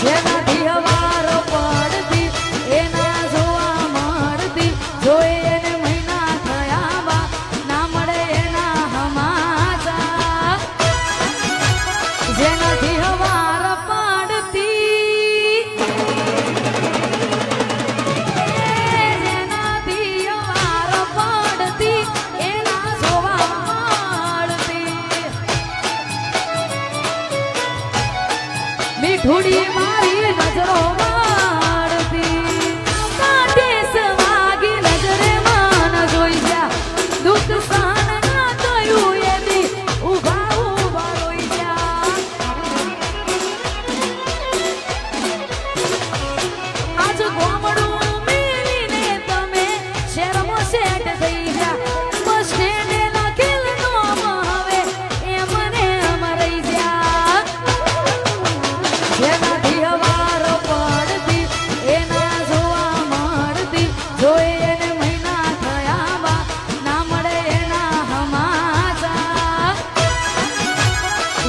你 ઢોળી મારી નજરો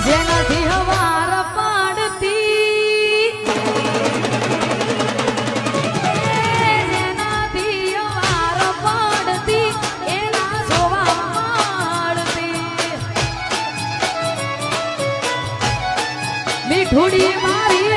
જેનાથી હવાર પાડતી. જેનાથી હવાર પાડતી. એના સોવા મારી